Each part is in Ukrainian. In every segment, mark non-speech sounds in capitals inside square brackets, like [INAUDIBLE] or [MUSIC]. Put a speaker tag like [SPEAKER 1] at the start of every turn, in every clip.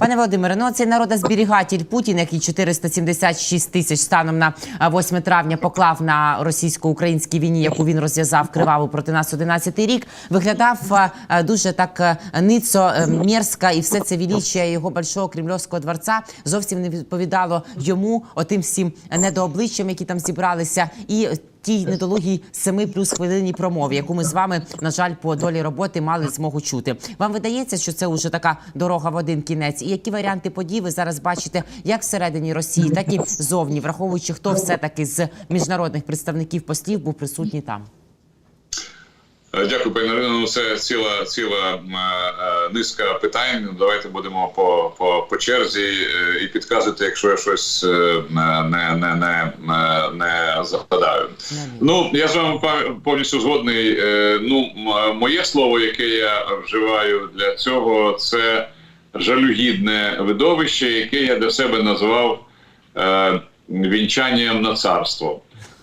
[SPEAKER 1] Пане Володимире, ну цей народозберігатель Путін, який 476 тисяч станом на а, 8 травня поклав на російсько-українській війні, яку він розв'язав криваву проти нас 11-й рік, виглядав а, а, дуже так ницо, е, мерзко, і все це величія його большого кремльовського дворця зовсім не відповідало йому, отим всім недообличчям, які там зібралися, і тій недолугій 7 плюс хвилинній промові, яку ми з вами, на жаль, по долі роботи мали змогу чути. Вам видається, що це вже така дорога в один кінець? І які варіанти подій ви зараз бачите як всередині Росії, так і зовні, враховуючи, хто все таки з міжнародних представників послів був присутній там?
[SPEAKER 2] Е, Дякую, пані Ірино. Ну, це ціла ціла е, низка питань. Давайте будемо по по, по черзі е, і підказувати, якщо я щось е, не не, не, не, згадаю. Ну я з вами повністю згодний. Е, Ну, моє слово, яке я вживаю для цього, це жалюгідне видовище, яке я для себе назвав е, вінчанням на царство.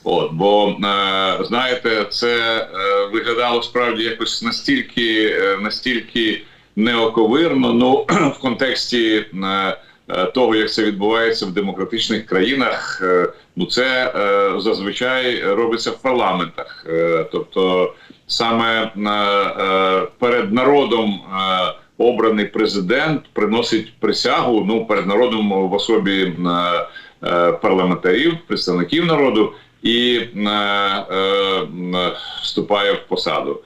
[SPEAKER 2] От, бо е, знаєте, це е, виглядало справді якось настільки, е, настільки неоковирно, ну [CLEARS THROAT] в контексті того, як це відбувається в демократичних країнах, ну це зазвичай робиться в парламентах. Тобто саме перед народом обраний президент приносить присягу ну перед народом в особі парламентарів, представників народу і е, е, вступає в посаду.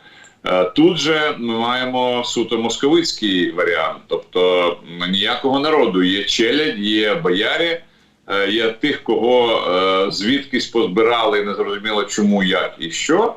[SPEAKER 2] Е, Тут же ми маємо суто московицький варіант, тобто ніякого народу. Є челядь, є боярі, е, є тих, кого е, звідкись позбирали, незрозуміло чому, як і що.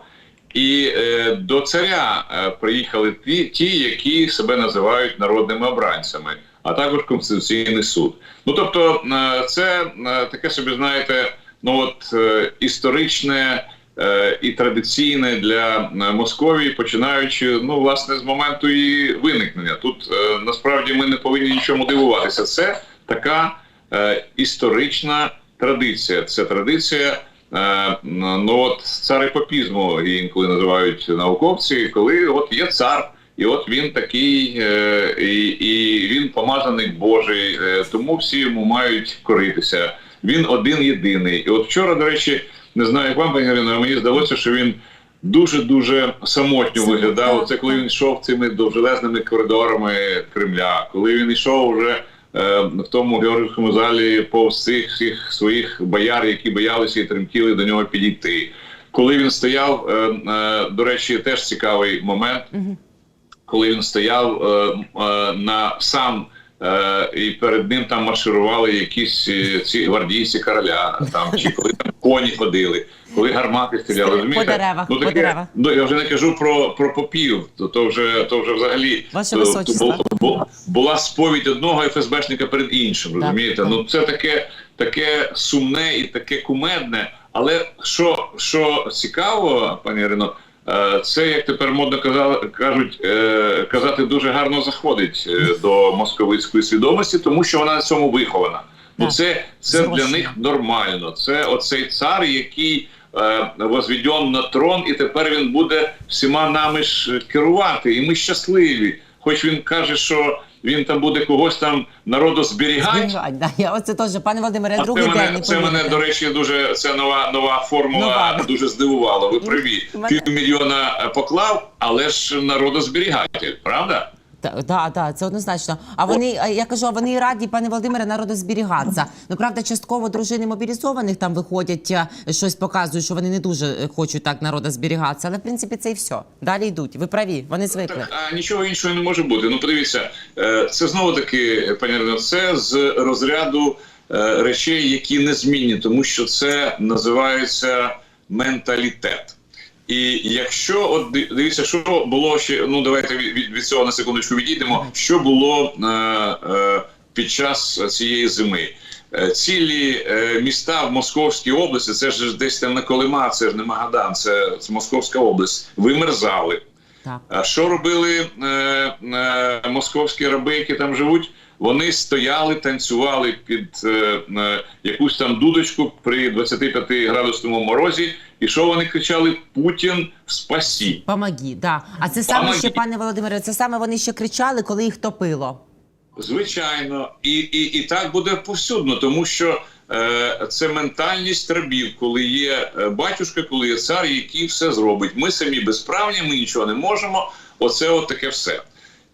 [SPEAKER 2] І до царя приїхали ті, ті, які себе називають народними обранцями, а також Конституційний суд. Ну тобто, це таке собі, знаєте, ну от е, історичне е, і традиційне для е, Московії, починаючи ну власне з моменту її виникнення. Тут насправді ми не повинні нічому дивуватися. Це така історична традиція. Це традиція. Ну от царепопізму її інколи називають науковці, коли от є цар, і от він такий, і, і він помазаний Божий, тому всі йому мають коритися. Він один єдиний. І от вчора, до речі, не знаю, як вам пані Ірино, а мені здалося, що він дуже дуже самотньо виглядав. Це коли він йшов цими довжелезними коридорами Кремля, коли він йшов вже е, в тому Георгівському залі повз цих всіх своїх бояр, які боялися і тремтіли до нього підійти. Коли він стояв, е, е, до речі, теж цікавий момент, коли він стояв на сам. Е, І перед ним там марширували якісь е, ці гвардійці короля, там чи коли там коні ходили, коли гармати стріляли.
[SPEAKER 1] По деревах,
[SPEAKER 2] ну,
[SPEAKER 1] по деревах.
[SPEAKER 2] Ну я вже не кажу про, про попів, то, то вже то вже взагалі
[SPEAKER 1] Ваше
[SPEAKER 2] то- то бу- бу- була сповідь одного ФСБшника перед іншим.
[SPEAKER 1] Так,
[SPEAKER 2] Розумієте?
[SPEAKER 1] так.
[SPEAKER 2] Ну це таке, таке сумне і таке кумедне. Але що, що цікаво, пані Ірино, це як тепер модно казали, кажуть, е, казати дуже гарно заходить е, до московицької свідомості, тому що вона на цьому вихована. Ну це, це для них нормально. Це оцей цар, який е, возведен на трон, і тепер він буде всіма нами ж керувати. І ми щасливі. Хоч він каже, що він там буде когось там народу зберігати.
[SPEAKER 1] зберігати да. Я оце теж, пане Володимире,
[SPEAKER 2] А
[SPEAKER 1] другий
[SPEAKER 2] це мене,
[SPEAKER 1] день.
[SPEAKER 2] це мене, до речі, дуже це нова нова формула
[SPEAKER 1] Нова.
[SPEAKER 2] дуже здивувала. Ви праві.
[SPEAKER 1] Мене-
[SPEAKER 2] Півмільйона е, поклав, але ж народу зберігати, правда?
[SPEAKER 1] Так, да, да, це однозначно. А вони, а я кажу, а вони раді, пане Володимире, народозберігатися. Ну правда, частково дружини мобілізованих там виходять, щось показують, що вони не дуже е, хочуть так народозберігатися. Але в принципі це і все. Далі йдуть. Ви праві, вони звикли.
[SPEAKER 2] Так, а нічого іншого не може бути. Ну, подивіться, е, це знову таки, пані Ірино, це з розряду е, речей, які незмінні, тому що це називається менталітет. І якщо от дивіться, що було ще, ну давайте від, від- цього на секундочку відійдемо. Що було е, е, під час цієї зими? Е, Цілі е, міста в Московській області, це ж десь там не Колима, це ж не Магадан, це, це Московська область, вимерзали.
[SPEAKER 1] Так.
[SPEAKER 2] А що робили е, е, московські раби, які там живуть? Вони стояли, танцювали під е, е, якусь там дудочку при 25 градусному морозі. І що вони кричали? Путін спасі.
[SPEAKER 1] Помогі, да. А це саме
[SPEAKER 2] Помогі.
[SPEAKER 1] ще, пане Володимире, це саме вони ще кричали, коли їх топило.
[SPEAKER 2] Звичайно, і, і, і так буде повсюдно, тому що е, це ментальність рабів, коли є е, батюшка, коли є цар, який все зробить. Ми самі безправні, ми нічого не можемо. Оце от таке все.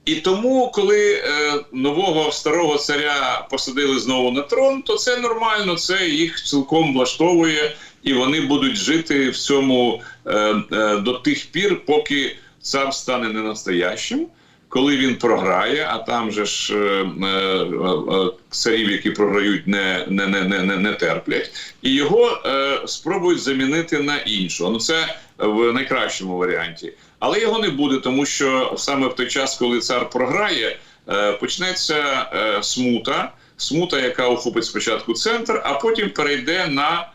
[SPEAKER 2] І тому, коли е, нового старого царя посадили знову на трон, то це нормально, це їх цілком влаштовує, і вони будуть жити в цьому е, е, до тих пір, поки цар стане не настоящим. Коли він програє, а там же ж е, е, е, царів, які програють, не, не, не, не, не, терплять, і його е, спробують замінити на іншого. Ну це в найкращому варіанті. Але його не буде, тому що саме в той час, коли цар програє, е, почнеться е, смута, смута, яка охопить спочатку центр, а потім перейде на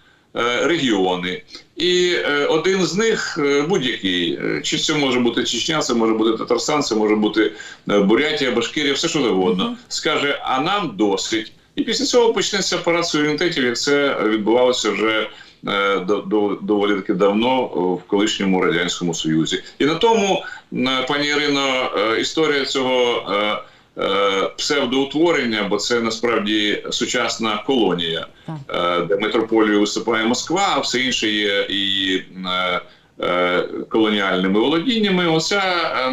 [SPEAKER 2] регіони. І е, один з них е, будь-який, е, чи це може бути Чечня, це може бути Татарстан, це може бути е, Бурятія, Башкирія, все що завгодно, скаже: а нам досить. І після цього почнеться парад суверенітетів, як це відбувалося вже е, до, до, доволі таки давно в колишньому радянському союзі. І на тому, е, пані Ірино, е, історія цього. Е, Псевдоутворення, бо це насправді сучасна колонія, е, де метрополію виступає Москва, а все інше є і е, колоніальними володіннями. Оця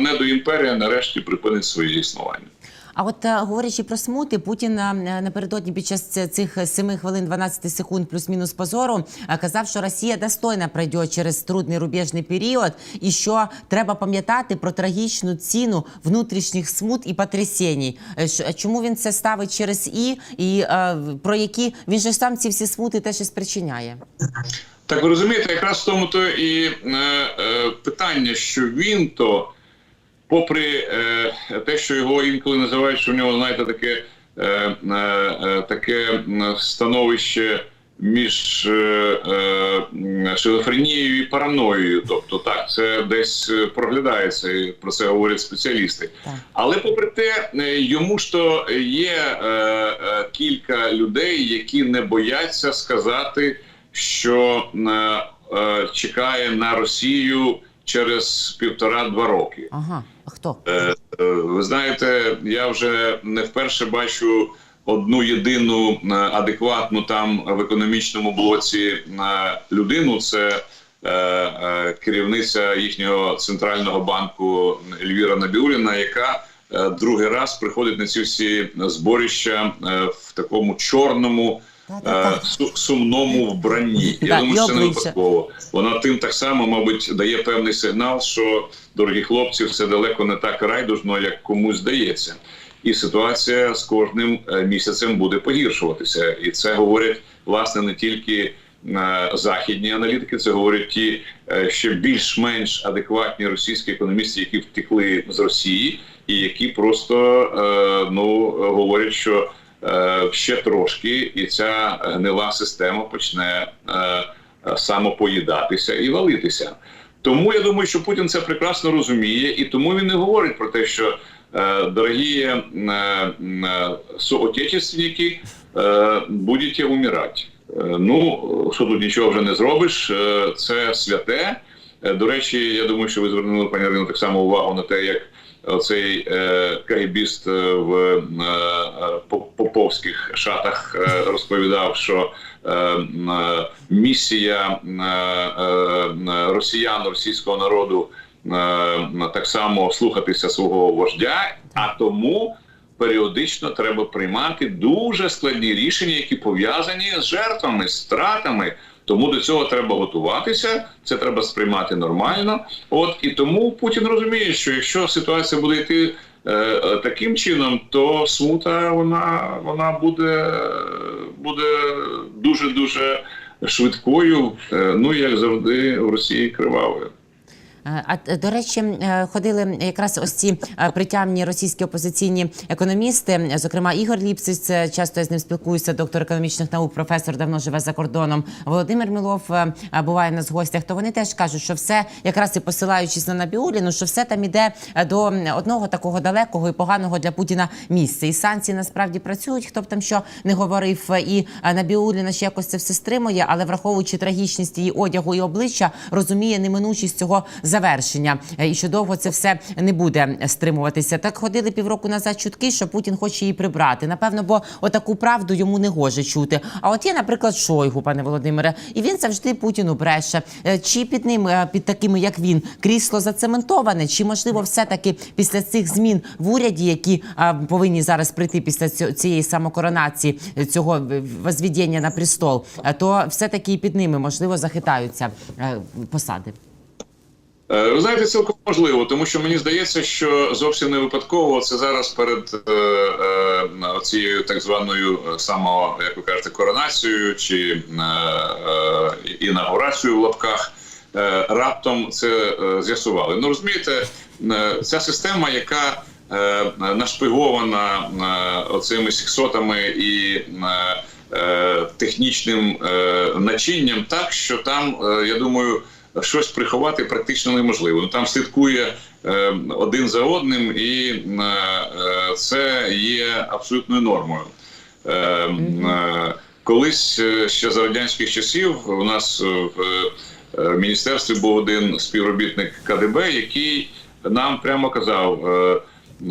[SPEAKER 2] недоімперія нарешті припинить своє існування.
[SPEAKER 1] А от е, говорячи про смути, Путін е, напередодні під час цих 7 хвилин 12 секунд плюс-мінус позору е, казав, що Росія достойно пройде через трудний рубіжний період, і що треба пам'ятати про трагічну ціну внутрішніх смут і потрясінь. Чому він це ставить через і, і про які він же сам ці всі смути теж і спричиняє.
[SPEAKER 2] Так ви розумієте, якраз в тому то і е, е, питання, що він то, попри е, те, що його інколи називають, що в нього, знаєте, таке, е, е, е, таке становище між е, е, шизофренією і параноєю. Тобто, так, це десь е, проглядається, і про це говорять спеціалісти.
[SPEAKER 1] Так.
[SPEAKER 2] Але попри те, е, йому ж то є е, е, кілька людей, які не бояться сказати, що е, е, чекає на Росію через півтора-два роки.
[SPEAKER 1] Ага, а хто?
[SPEAKER 2] Е, е, ви знаєте, я вже не вперше бачу одну єдину е, адекватну там в економічному блоці е, людину. Це е, е, керівниця їхнього центрального банку Ельвіра Набіуліна, яка е, другий раз приходить на ці всі зборища е, в такому чорному. Е, Сумному вбранні. Я думаю, що це не випадково. Вона тим так само, мабуть, дає певний сигнал, що дорогі хлопці, все далеко не так райдужно, як комусь здається. І ситуація з кожним е, місяцем буде погіршуватися. І це говорять власне не тільки е, західні аналітики, це говорять ті ще більш-менш адекватні російські економісти, які втекли з Росії, і які просто ну говорять, що ще трошки, і ця гнила система почне е, е, самопоїдатися і валитися. Тому я думаю, що Путін це прекрасно розуміє, і тому він не говорить про те, що е, дорогі е, е, соотечественники е, будете умирати. Е, ну що тут нічого вже не зробиш, е, це святе. Е, До речі, я думаю, що ви звернули пані Ірино, так само увагу на те, як цей е, кагібіст е, в е, е, поповських шатах е, розповідав, що е, е, місія е, е, росіян, російського народу е, так само слухатися свого вождя, а тому періодично треба приймати дуже складні рішення, які пов'язані з жертвами, з стратами. Тому до цього треба готуватися, це треба сприймати нормально. От і тому Путін розуміє, що якщо ситуація буде йти е, е, таким чином, то смута вона, вона буде, буде дуже дуже швидкою. е, ну як завжди в Росії кривавою.
[SPEAKER 1] Е, А е, до речі, е, ходили якраз ось ці притямні російські опозиційні економісти. Зокрема, Ігор Ліпсич, часто я з ним спілкуюся, доктор економічних наук, професор давно живе за кордоном. Володимир Мілов буває в нас в гостях. То вони теж кажуть, що все, якраз і посилаючись на Набіуліну, що все там іде до одного такого далекого і поганого для Путіна місця. І санкції насправді працюють. Хто б там що не говорив, і Набіуліна ще якось це все стримує, але враховуючи трагічність її одягу і обличчя, розуміє неминучість цього завершення, е, і що довго це все не буде стримуватися. Так ходили півроку назад чутки, що Путін хоче її прибрати. Напевно, бо отаку правду йому не гоже чути. А от є, наприклад, Шойгу, пане Володимире, і він завжди Путіну бреше. Е, Чи під ним, е, під такими, як він, крісло зацементоване, чи можливо, все таки після цих змін в уряді, які повинні зараз прийти після цієї самокоронації, цього возведення на престол, то все таки під ними можливо захитаються посади.
[SPEAKER 2] Е, Ви знаєте, цілком можливо, тому що мені здається, що зовсім не випадково це зараз перед е, е, цією так званою е, само, як ви кажете, коронацією чи е, інаугурацією в лапках. е, Раптом це е, з'ясували. Ну розумієте, ця система, яка е, нашпигована е, оцими сіксотами і е, технічним е, начинням, так що там, е, я думаю, щось приховати практично неможливо. Ну там слідкує е, один за одним, і е, е, це є абсолютною нормою. Е, е, колись е, ще за радянських часів у нас в е, міністерстві був один співробітник КДБ, який нам прямо казав: е,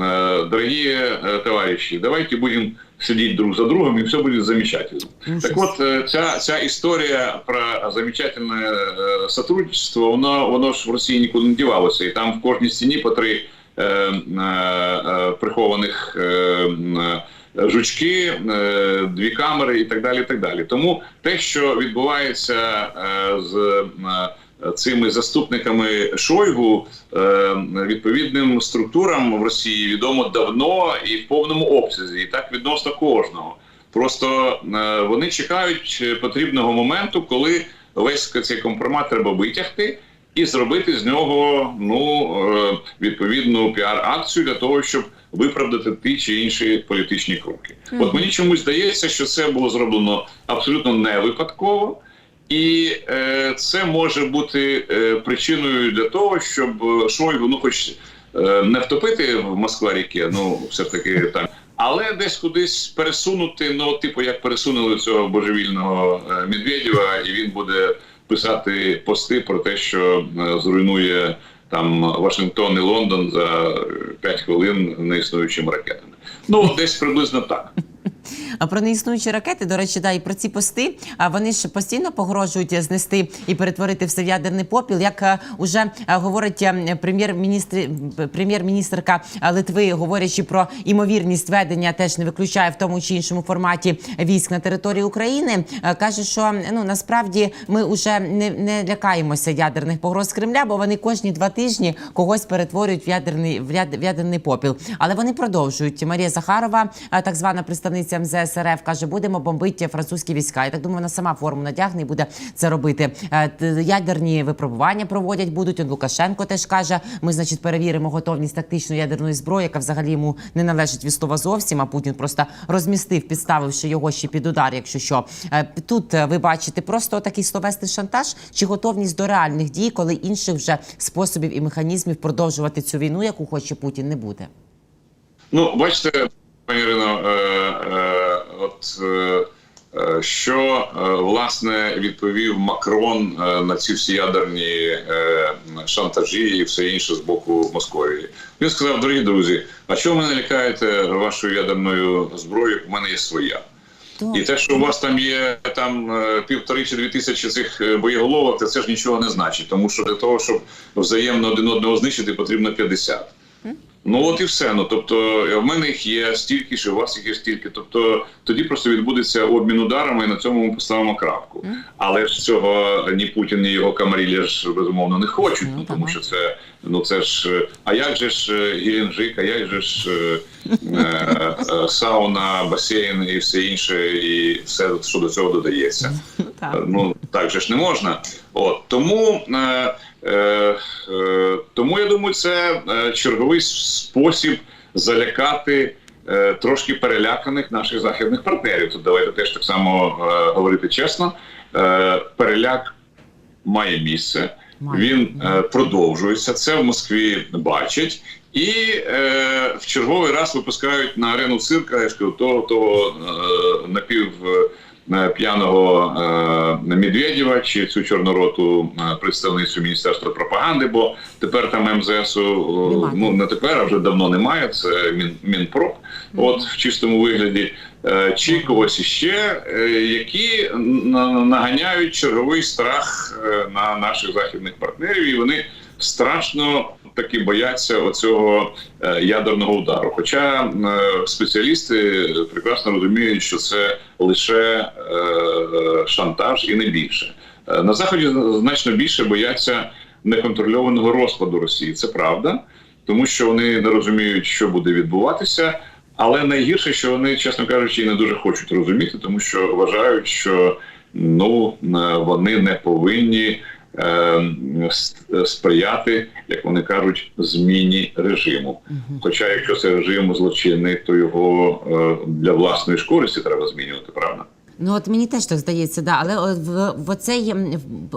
[SPEAKER 2] е, дорогі е, товариші, давайте будемо сидіти друг за другом, і все буде замечательно. Так от е, ця, ця історія про замечательне е, сотрудничество, воно, воно ж в Росії нікуди не дівалося. І там в кожній стіні по три е, е, е, прихованих е, жучки, е, дві камери і так далі. і так далі. Тому те, що відбувається е, з е, цими заступниками Шойгу, е, відповідним структурам в Росії відомо давно і в повному обсязі, і так відносно кожного. Просто е, вони чекають потрібного моменту, коли весь цей компромат треба витягти і зробити з нього ну е, відповідну піар-акцію для того, щоб виправдати ті чи інші політичні кроки. От мені чомусь здається, що це було зроблено абсолютно не випадково. І е, це може бути е, причиною для того, щоб е, Шойгу, ну хоч е, не втопити в Москва ріки, ну все таки там, але десь кудись пересунути, ну типу як пересунули цього божевільного е, Медведєва, і він буде писати пости про те, що е, зруйнує там Вашингтон і Лондон за 5 хвилин неіснуючими ракетами. Ну десь приблизно так.
[SPEAKER 1] А про неіснуючі ракети, до речі, да, і про ці пости, вони ж постійно погрожують знести і перетворити все в ядерний попіл. Як е, уже е, говорить е, прем'єр-міністр прем'єр-міністрка Литви, говорячи про імовірність ведення, теж не виключає в тому чи іншому форматі військ на території України, е, каже, що ну насправді ми вже не, не лякаємося ядерних погроз Кремля, бо вони кожні два тижні когось перетворюють в ядерний в ядерний попіл. Але вони продовжують. Марія Захарова, е, так звана представниця МЗС РФ, каже, будемо бомбити французькі війська. Я так думаю, вона сама форму надягне і буде це робити. Е, Ядерні випробування проводять будуть. Лукашенко теж каже: ми, значить, перевіримо готовність тактичної ядерної зброї, яка взагалі йому не належить від слова зовсім. А Путін просто розмістив, підставивши його ще під удар. Якщо що Е, тут е, ви бачите просто такий словесний шантаж чи готовність до реальних дій, коли інших вже способів і механізмів продовжувати цю війну, яку хоче Путін, не буде.
[SPEAKER 2] Ну, бачите, пані Ірино, е, е, от е, що власне відповів Макрон на ці всі ядерні шантажі і все інше з боку Московії. Він сказав: дорогі друзі, а чого ви не лякаєте вашою ядерною зброєю? У мене є своя. І те, що у вас там є там півтори чи дві тисячі цих боєголовок, це ж нічого не значить, тому що для того, щоб взаємно один одного знищити, потрібно 50. Ну от і все. Ну тобто, е, в мене їх є стільки ж, у вас їх є стільки. Тобто тоді просто відбудеться обмін ударами, і на цьому ми поставимо крапку. Але ж цього ні Путін, ні його камарілі ж безумовно не хочуть,
[SPEAKER 1] Ну,
[SPEAKER 2] ну, тому що це ну це ж. е, А як же ж е, Геленджик, а як же ж е, е, е, сауна, басейн і все інше, і все, що до цього додається. Е, Ну так же ж не можна. От тому, е, тому я думаю, це е, черговий спосіб залякати е, трошки переляканих наших західних партнерів. Тут давайте теж так само е, говорити чесно. Е, переляк має місце. Він е, продовжується. Це в Москві бачать. І е, в черговий раз випускають на арену цирка, я ж кажу, того, того е, напів е, п'яного е, Медведєва чи цю чорнороту е, представницю міністерства пропаганди, бо тепер там МЗСу е, ну не тепер, а вже давно немає. Це Мін, Мінпроп, от в чистому вигляді. Е, Чи когось іще, е, які на- наганяють черговий страх е, на наших західних партнерів, і вони страшно таки бояться оцього е, ядерного удару. Хоча е, спеціалісти прекрасно розуміють, що це лише е, шантаж і не більше. На заході значно більше бояться неконтрольованого розпаду Росії. Це правда, тому що вони не розуміють, що буде відбуватися. Але найгірше, що вони, чесно кажучи, і не дуже хочуть розуміти, тому що вважають, що ну вони не повинні сприяти, як вони кажуть, зміні режиму. Хоча, якщо це режим злочинний, то його е, для власної ж користі треба змінювати, правда?
[SPEAKER 1] Ну от мені теж так здається, да. Але в, в оцей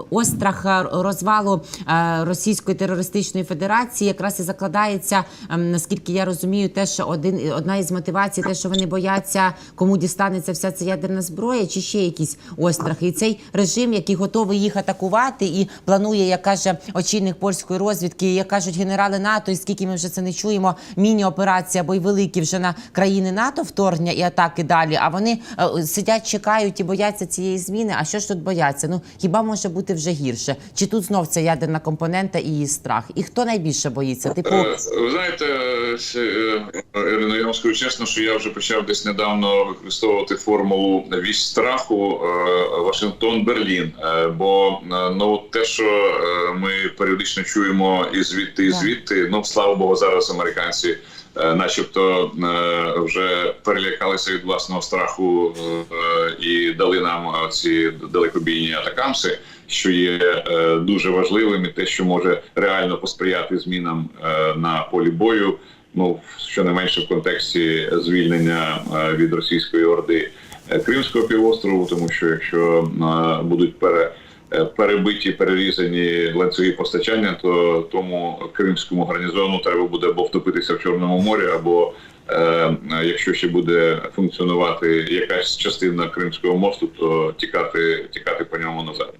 [SPEAKER 1] острах е, розвалу е, Російської терористичної федерації якраз і закладається, наскільки я розумію, те, що один одна із мотивацій, те, що вони бояться, кому дістанеться вся ця ядерна зброя, чи ще якісь острахи. І цей режим, який готовий їх атакувати, і планує, як каже очільник польської розвідки, як кажуть генерали НАТО, і скільки ми вже це не чуємо, міні-операція або й великі вже на країни НАТО вторгнення і атаки далі. А вони е, сидять, чекають і бояться цієї зміни. А що ж тут бояться? Ну хіба може бути вже гірше? Чи тут знов ця ядерна компонента і її страх? І хто найбільше боїться? Типу,
[SPEAKER 2] Е, Ви знаєте, е, Ірино, я вам скажу чесно, що я вже почав десь недавно використовувати формулу вісь страху е, Вашингтон-Берлін. Бо ну те, що ми періодично чуємо і звідти, і звідти, ну слава Богу, зараз американці. Е, Начебто е, вже перелякалися від власного страху е, і дали нам ці далекобійні атакамси, що є дуже важливим, і те, що може реально посприяти змінам на полі бою. Ну щонайменше в контексті звільнення від російської орди Кримського півострову, тому що якщо будуть пере перебиті, перерізані ланцюги постачання, то тому кримському гарнізону треба буде або втопитися в Чорному морі, або е, якщо ще буде функціонувати якась частина Кримського мосту, то тікати, тікати по ньому назад.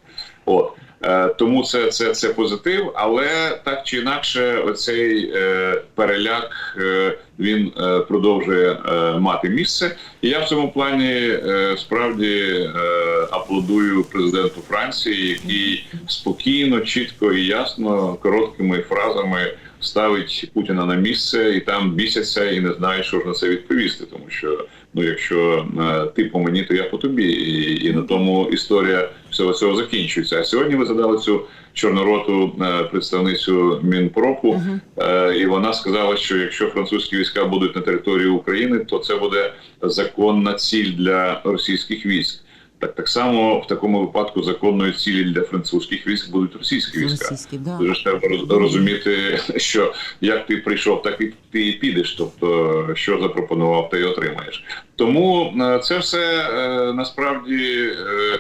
[SPEAKER 2] От. Е, Тому це, це, це позитив, але так чи інакше, оцей е, переляк е, він е, продовжує е, мати місце. І я в цьому плані е, справді е, аплодую президенту Франції, який спокійно, чітко і ясно, короткими фразами ставить Путіна на місце, і там бісяться і не знають, що ж на це відповісти. Тому що ну, якщо е, ти по мені, то я по тобі, і, і на тому історія всього цього закінчується. А сьогодні ви задали цю чорнороту е, представницю Мінпропу, е, і вона сказала, що якщо французькі війська будуть на території України, то це буде законна ціль для російських військ. Так так само в такому випадку законною цілі для французьких військ будуть російські війська.
[SPEAKER 1] російські, да.
[SPEAKER 2] Дуже треба розуміти, [LAUGHS] що як ти прийшов, так і ти і підеш. Тобто, що запропонував, ти й отримаєш. Тому е, це все е, насправді е, е,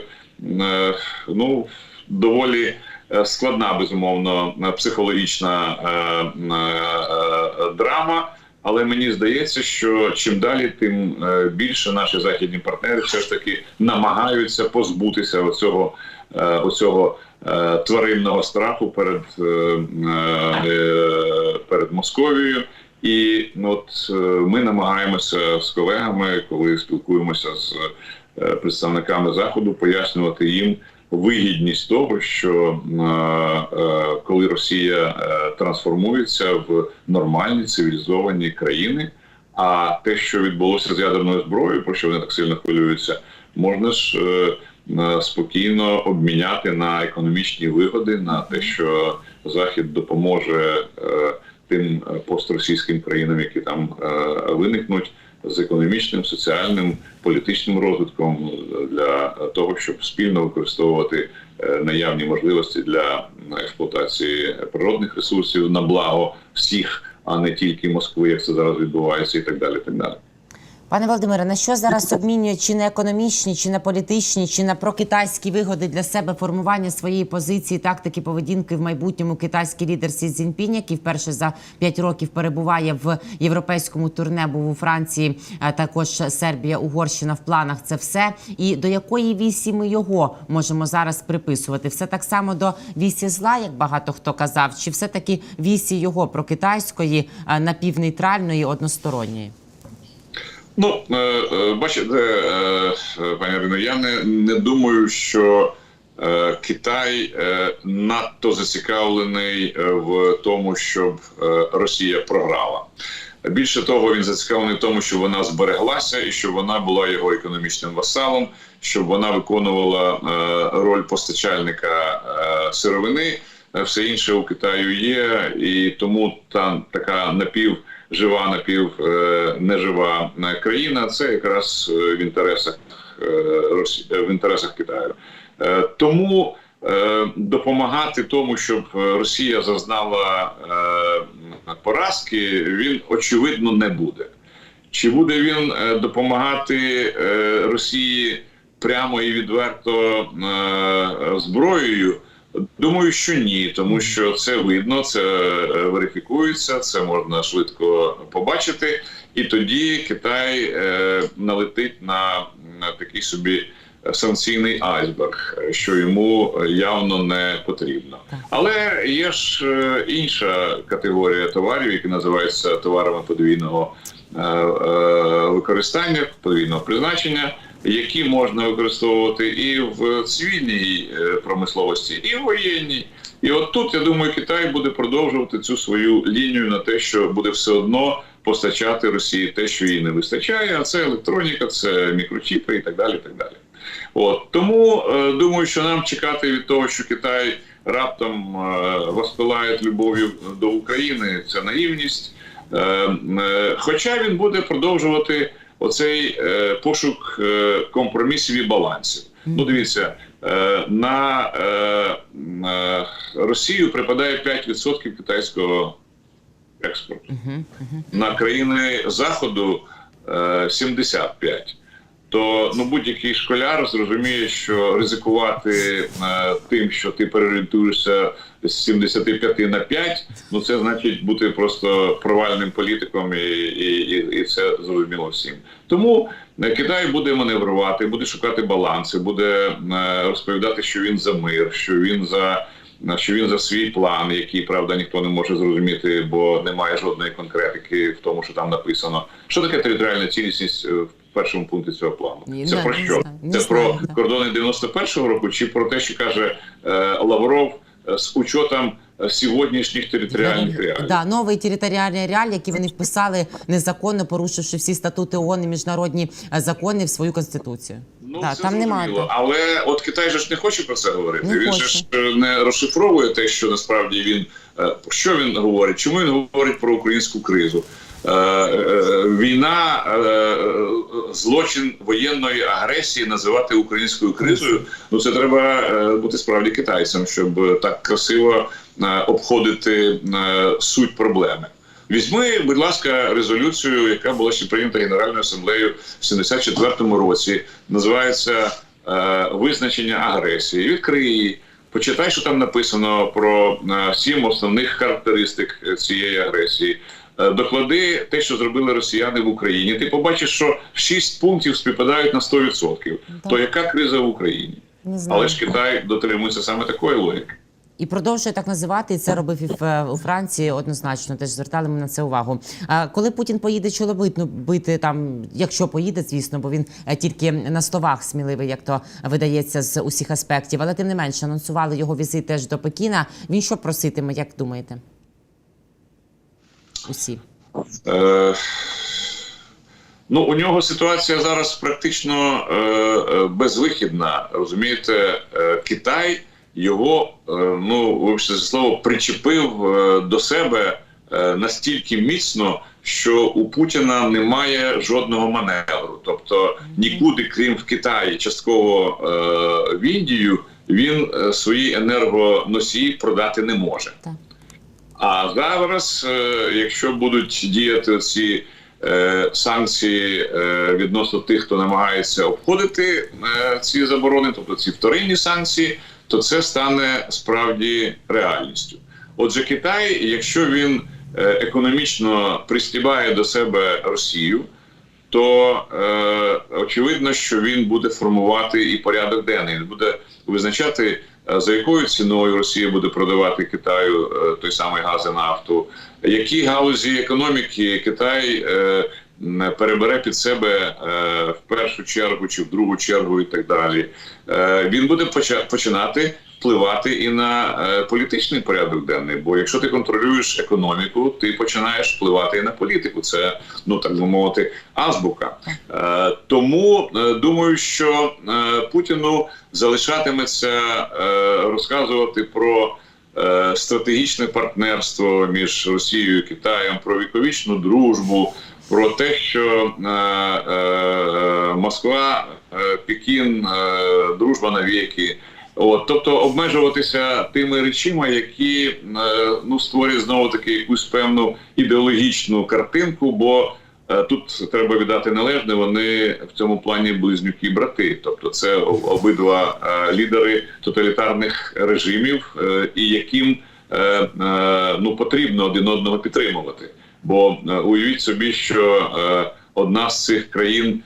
[SPEAKER 2] ну доволі. е, Складна безумовно е, психологічна е, е, е, драма, але мені здається, що чим далі, тим е, більше наші західні партнери все ж таки намагаються позбутися оцього, е, оцього е, тваринного страху перед, е, е, перед Московією. І ну, от е, ми намагаємося з колегами, коли спілкуємося з е, представниками заходу, пояснювати їм вигідність того, що е, е, коли Росія е, трансформується в нормальні цивілізовані країни, а те, що відбулося з ядерною зброєю, про що вони так сильно хвилюються, можна ж е, е, спокійно обміняти на економічні вигоди, на те, що Захід допоможе е, тим е, постросійським країнам, які там е, виникнуть, з економічним, соціальним, політичним розвитком е, для того, щоб спільно використовувати е, наявні можливості для експлуатації природних ресурсів на благо всіх, а не тільки Москви, як це зараз відбувається, і так далі. І так далі.
[SPEAKER 1] Пане Володимире, на що зараз обмінює чи на економічні, чи на політичні, чи на прокитайські вигоди для себе формування своєї позиції, тактики поведінки в майбутньому китайський лідер Сі Цзіньпінь, який вперше за п'ять років перебуває в європейському турне, був у Франції, а також Сербія, Угорщина в планах. Це все. І до якої вісі ми його можемо зараз приписувати? Все так само до вісі зла, як багато хто казав, чи все таки вісі його прокитайської, напівнейтральної, односторонньої?
[SPEAKER 2] Ну, е, е, бачите, е, пані Ірино, я не, не думаю, що Китай надто зацікавлений в тому, щоб Росія програла. Більше того, він зацікавлений в тому, щоб вона збереглася і щоб вона була його економічним васалом, щоб вона виконувала роль постачальника сировини. Все інше у Китаю є, і тому та така напів жива, напів е, нежива е, країна. Це якраз е, в інтересах в інтересах Китаю. Тому допомагати тому, щоб Росія зазнала поразки, він очевидно не буде. Чи буде він допомагати Росії прямо і відверто зброєю? Думаю, що ні, тому що це видно, це е, верифікується, це можна швидко побачити, і тоді Китай е, налетить на, на такий собі санкційний айсберг, що йому явно не потрібно. Але є ж е, інша категорія товарів, які називаються товарами подвійного е, е, використання, подвійного призначення, які можна використовувати і в цивільній е, промисловості, і в воєнній. І от тут я думаю, Китай буде продовжувати цю свою лінію на те, що буде все одно постачати Росії те, що їй не вистачає. А це електроніка, це мікрочіпи і так далі. Так далі. От тому е, думаю, що нам чекати від того, що Китай раптом е, воспилає любов'ю до України, це наївність. Е, е, хоча він буде продовжувати оцей е, пошук е, компромісів і балансів. Ну, дивіться, е, на е, м, е, Росію припадає 5% китайського експорту. На країни Заходу е, 75%. То ну будь-який школяр зрозуміє, що ризикувати е, тим, що ти переорієнтуєшся з 75 на 5, ну це значить бути просто провальним політиком, і, і, і, і це зрозуміло всім. Тому е, Китай буде маневрувати, буде шукати баланси, буде е, розповідати, що він за мир, що він за. Що він за свій план, який правда ніхто не може зрозуміти, бо немає жодної конкретики в тому, що там написано. Що таке територіальна цілісність е, першому пункті цього плану?
[SPEAKER 1] Ні,
[SPEAKER 2] Це
[SPEAKER 1] не-
[SPEAKER 2] про
[SPEAKER 1] не
[SPEAKER 2] що?
[SPEAKER 1] знаю, не
[SPEAKER 2] Це
[SPEAKER 1] знаю,
[SPEAKER 2] про
[SPEAKER 1] так.
[SPEAKER 2] кордони 91-го року, чи про те, що каже е, Лавров е, з учетом е, сьогоднішніх територіальних реалій?
[SPEAKER 1] Да, новий територіальний реаль, який вони вписали незаконно, порушивши всі статути ООН і міжнародні е, закони в свою конституцію.
[SPEAKER 2] Ну,
[SPEAKER 1] да, там немає.
[SPEAKER 2] Але от Китай же ж не хоче про це говорити.
[SPEAKER 1] Не
[SPEAKER 2] він
[SPEAKER 1] хоче.
[SPEAKER 2] же ж не розшифровує те, що насправді він е, що він говорить, чому він говорить про українську кризу. Е, е, Війна, е, злочин воєнної агресії називати українською кризою. Ну це треба бути справді китайцем, щоб так красиво обходити суть проблеми. Візьми, будь ласка, резолюцію, яка була ще прийнята Генеральною асамблеєю в 74-му році. Називається визначення агресії. Відкрий її, почитай, що там написано про сім основних характеристик цієї агресії. Е, Доклади те, що зробили росіяни в Україні. Ти побачиш, що шість пунктів співпадають на 100%. То яка криза в Україні?
[SPEAKER 1] Не знаю.
[SPEAKER 2] Але ж Китай дотримується саме такої логіки.
[SPEAKER 1] І продовжує так називати, і це робив і е, у Франції однозначно. Теж звертали ми на це увагу. А коли Путін поїде чоловітно бити там, якщо поїде, звісно, бо він е, тільки на словах сміливий, як то видається з усіх аспектів. Але тим не менше анонсували його візит теж до Пекіна. Він що проситиме, як думаєте? Усі.
[SPEAKER 2] Е, ну, у нього ситуація зараз практично е, е, безвихідна. Розумієте, е, Китай його, е, ну вибачте за слово, причепив е, до себе е, настільки міцно, що у Путіна немає жодного маневру. Тобто нікуди, крім в Китаї, частково е, в Індію, він е, свої енергоносії продати не може. А зараз, е, якщо будуть діяти ці е, санкції е, відносно тих, хто намагається обходити ці заборони, тобто ці вторинні санкції, то це стане справді реальністю. Отже, Китай, якщо він економічно пристібає до себе Росію, то е, очевидно, що він буде формувати і порядок денний, Він буде визначати, за якою ціною Росія буде продавати Китаю е, той самий газ і нафту, які галузі економіки Китай е, перебере під себе е, в першу чергу чи в другу чергу, і так далі. Е, він буде починати впливати і на е, політичний порядок денний. Бо якщо ти контролюєш економіку, ти починаєш впливати і на політику. Це ну так би мовити, азбука. Е, тому е, думаю, що Путіну залишатиметься розказувати про. Стратегічне партнерство між Росією і Китаєм, про віковічну дружбу, про те, що е, е, Москва, е, Пекін, е, дружба навіки. От, тобто обмежуватися тими речима, які е, ну створюють знову таки якусь певну ідеологічну картинку, бо е, тут треба віддати належне. Вони в цьому плані близнюки брати, тобто це обидва е, лідери тоталітарних режимів, і яким ну потрібно один одного підтримувати. Бо уявіть собі, що одна з цих країн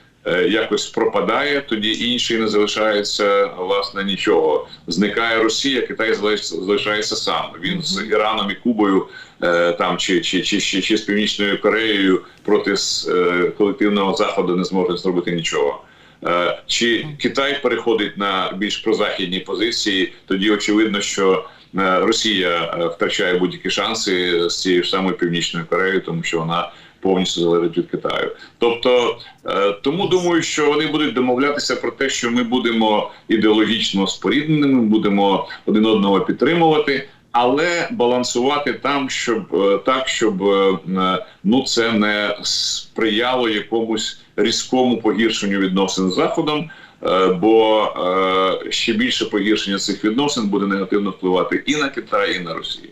[SPEAKER 2] якось пропадає, тоді інший не залишається власне нічого. Зникає Росія, Китай залиш- залишається сам. Він з Іраном і Кубою е, там чи, чи, чи, чи, чи з Північною Кореєю проти е, колективного заходу не зможе зробити нічого. Е, Чи Китай переходить на більш прозахідні позиції? Тоді очевидно, що е, Росія е, втрачає будь-які шанси з цією ж самою північною Кореєю, тому що вона повністю залежить від Китаю. Тобто, е, тому думаю, що вони будуть домовлятися про те, що ми будемо ідеологічно спорідненими, будемо один одного підтримувати. Але балансувати там, щоб е, так, щоб е, ну це не сприяло якомусь різкому погіршенню відносин з заходом, бо ще більше погіршення цих відносин буде негативно впливати і на Китай, і на Росію.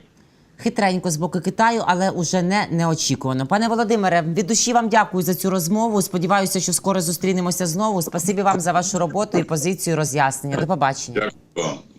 [SPEAKER 1] Хитренько з боку Китаю, але уже не неочікувано. Пане Володимире, від душі вам дякую за цю розмову. Сподіваюся, що скоро зустрінемося знову. Спасибі вам за вашу роботу і позицію роз'яснення. До побачення.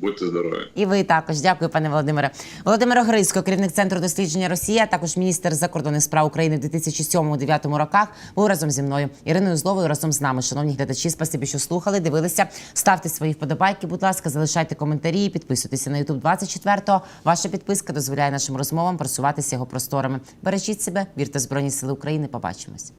[SPEAKER 2] Будьте здорові.
[SPEAKER 1] І ви також дякую, пане Володимире. Володимир Грицько, керівник центру дослідження Росія, також міністр закордонних справ України в 2007-2009 роках, був разом зі мною. Іриною Зловою разом з нами. Шановні глядачі, спасибі, що слухали, дивилися. Ставте свої вподобайки, будь ласка, залишайте коментарі, підписуйтеся на YouTube 24-го. Ваша підписка дозволяє нашим розмовам просуватися його просторами. Бережіть себе, вірте Збройні Сили України. Побачимось.